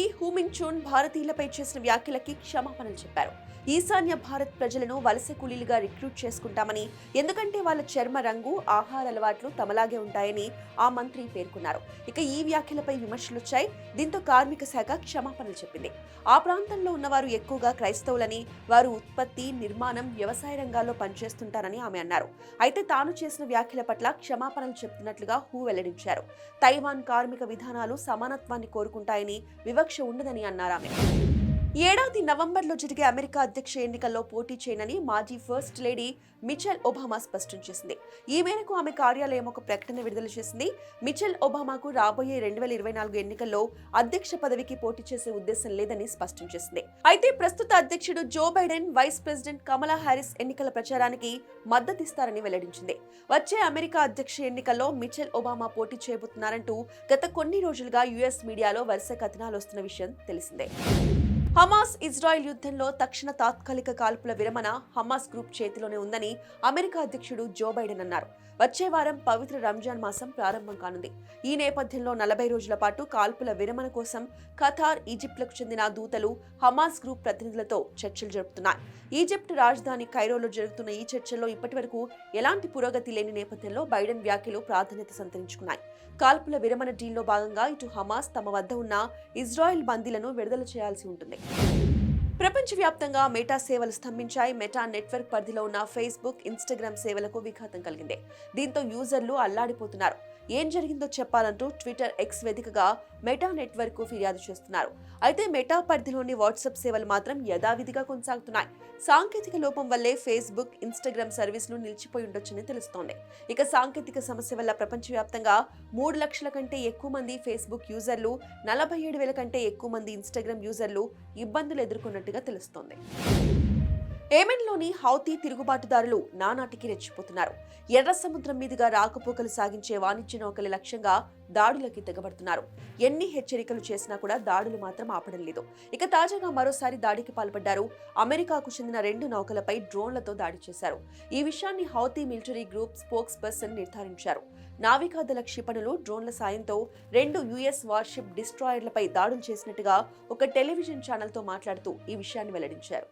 మించూన్ భారతీయులపై చేసిన వ్యాఖ్యలకి క్షమాపణలు చెప్పారు. ఈశాన్య భారత్ ప్రజలను వలస కూలీలుగా రిక్రూట్ చేసుకుంటామని ఎందుకంటే వాళ్ళ చర్మ రంగు ఆహార అలవాట్లు తమలాగే ఉంటాయని ఆ మంత్రి పేర్కొన్నారు. ఇక ఈ వ్యాఖ్యలపై విమర్శలు వచ్చాయి. దీంతో కార్మిక శాఖ క్షమాపణలు చెప్పింది. ఆ ప్రాంతంలో ఉన్నవారు ఎక్కువగా క్రైస్తవులని వారు ఉత్పత్తి నిర్మాణం వ్యవసాయ రంగాల్లో పనిచేస్తుంటారని ఆమె అన్నారు. అయితే తాను చేసిన వ్యాఖ్యల పట్ల క్షమాపణలు చెప్తున్నట్లుగా హూ వెల్లడించారు. తైవాన్ కార్మిక విధానాలు సమానత్వాన్ని కోరుకుంటాయని వివక్ష ఉండదని అన్నారు ఆమె ఈ ఏడాది నవంబర్లో జరిగే అమెరికా అధ్యక్ష ఎన్నికల్లో పోటీ చేయనని మాజీ ఫస్ట్ లేడీ మిచెల్ ఒబామా స్పష్టం చేసింది. ఈ మేరకు ఆమె కార్యాలయం ఒక ప్రకటన విడుదల చేసింది. మిచెల్ ఒబామాకు రాబోయే రెండు వేల ఇరవై నాలుగు ఎన్నికల్లో అధ్యక్ష పదవికి పోటీ చేసే ఉద్దేశం లేదని స్పష్టం చేసింది. అయితే ప్రస్తుత అధ్యక్షుడు Joe Biden vice president Kamala Harris ఎన్నికల ప్రచారానికి మద్దతిస్తారని వెల్లడించింది. వచ్చే అమెరికా అధ్యక్ష ఎన్నికల్లో మిచెల్ ఒబామా పోటీ చేయబోతున్నారంటూ గత కొన్ని రోజులుగా యుఎస్ మీడియాలో వరుస కథనాలు వస్తున్న విషయం తెలిసిందే. హమాస్ ఇజ్రాయెల్ యుద్ధంలో తక్షణ తాత్కాలిక కాల్పుల విరమణ హమాస్ గ్రూప్ చేతిలోనే ఉందని అమెరికా అధ్యక్షుడు జో బైడెన్ అన్నారు. వచ్చే వారం పవిత్ర రంజాన్ మాసం ప్రారంభం కానుంది. ఈ నేపథ్యంలో నలభై రోజుల పాటు కాల్పుల విరమణ కోసం ఖతార్ ఈజిప్ట్లకు చెందిన దూతలు హమాస్ గ్రూప్ ప్రతినిధులతో చర్చలు జరుపుతున్నాయి. ఈజిప్ట్ రాజధాని కైరోలో జరుగుతున్న ఈ చర్చల్లో ఇప్పటివరకు ఎలాంటి పురోగతి లేని నేపథ్యంలో బైడెన్ వ్యాఖ్యలు ప్రాధాన్యత సంతరించుకున్నాయి. కాల్పుల విరమణ డీల్లో భాగంగా ఇటు హమాస్ తమ వద్ద ఉన్న ఇజ్రాయెల్ బందీలను విడుదల చేయాల్సి ఉంటుంది. ప్రపంచవ్యాప్తంగా మెటా సేవలు స్తంభించాయి. మెటా నెట్వర్క్ పరిధిలో ఉన్న ఫేస్బుక్ ఇన్స్టాగ్రామ్ సేవలకు విఘాతం కలిగింది. దీంతో యూజర్లు అల్లాడిపోతున్నారు. ఏం జరిగిందో చెప్పాలంటూ ట్విట్టర్ ఎక్స్ వేదికగా మెటా నెట్వర్క్ ఫిర్యాదు చేస్తున్నారు. అయితే మెటా పరిధిలోని వాట్సాప్ సేవలు మాత్రం యథావిధిగా కొనసాగుతున్నాయి. సాంకేతిక లోపం వల్లే ఫేస్బుక్ ఇన్స్టాగ్రామ్ సర్వీసులు నిలిచిపోయి ఉండొచ్చని తెలుస్తోంది. ఇక సాంకేతిక సమస్య వల్ల ప్రపంచవ్యాప్తంగా మూడు లక్షల కంటే ఎక్కువ మంది ఫేస్బుక్ యూజర్లు నలభై ఏడు వేల కంటే ఎక్కువ మంది ఇన్స్టాగ్రామ్ యూజర్లు ఇబ్బందులు ఎదుర్కొన్నట్టుగా తెలుస్తోంది. ఏమెన్లోని హౌతీ తిరుగుబాటుదారులు నానాటికి రెచ్చిపోతున్నారు. ఎర్ర సముద్రం మీదుగా రాకపోకలు సాగించే వాణిజ్య నౌకల లక్ష్యంగా దాడులకి తెగబడుతున్నారు. ఎన్ని హెచ్చరికలు చేసినా కూడా దాడులు మాత్రం ఆపడం లేదు. ఇక తాజాగా మరోసారి దాడికి పాల్పడ్డారు అమెరికాకు చెందిన రెండు నౌకలపై డ్రోన్లతో దాడి చేశారు. ఈ విషయాన్ని Houthi military group spokesperson నిర్ధారించారు. నావికాదళ క్షిపణులు డ్రోన్ల సాయంతో రెండు యుఎస్ వార్షిప్ డిస్ట్రాయర్లపై దాడులు చేసినట్టుగా ఒక టెలివిజన్ ఛానల్తో మాట్లాడుతూ ఈ విషయాన్ని వెల్లడించారు.